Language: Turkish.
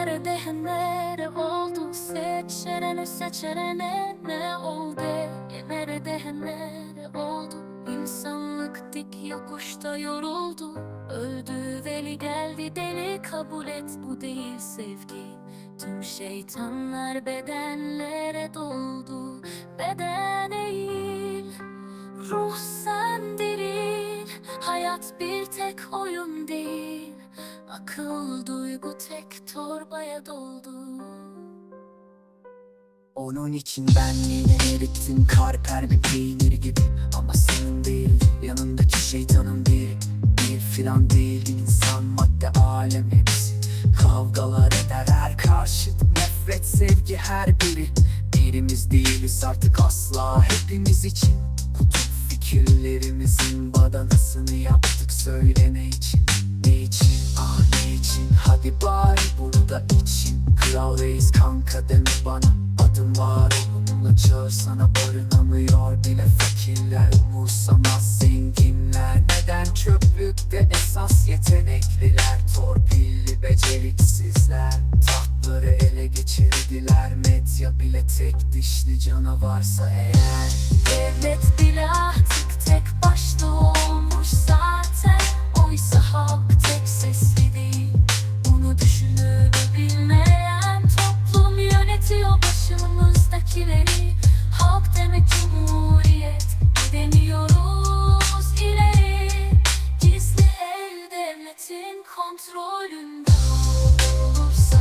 nerede nere oldu. Seçerene seçerene ne oldu? E nerede nere oldu? İnsanlık dik yokuşta yoruldu. Öldü veli geldi deli kabul et. Bu değil sevgi. Tüm şeytanlar bedenlere doldu. Beden eğil. Ruh sen diril Hayat bir tek oyun değil. Akıl duygu tek doldu. Onun için ben yine erittim karper bir peynir gibi. Ama senin değil yanındaki şeytanın biri Bir filan değil insan madde alem hepsi. Kavgalar eder her karşıt nefret sevgi her biri. Birimiz değiliz artık asla hepimiz için. Kutup fikirlerimizin badanasını yaptık söyle ne için Ne için Kişiler tahtları ele geçirdiler. Medya bile tek dişli canavarsa eğer. Devlet bile artık tek başta olmuş zaten. Oysa halk tek sesli değil. Bunu düşünür bilmeyen toplum yönetiyor başımızdakileri kontrolünde olursa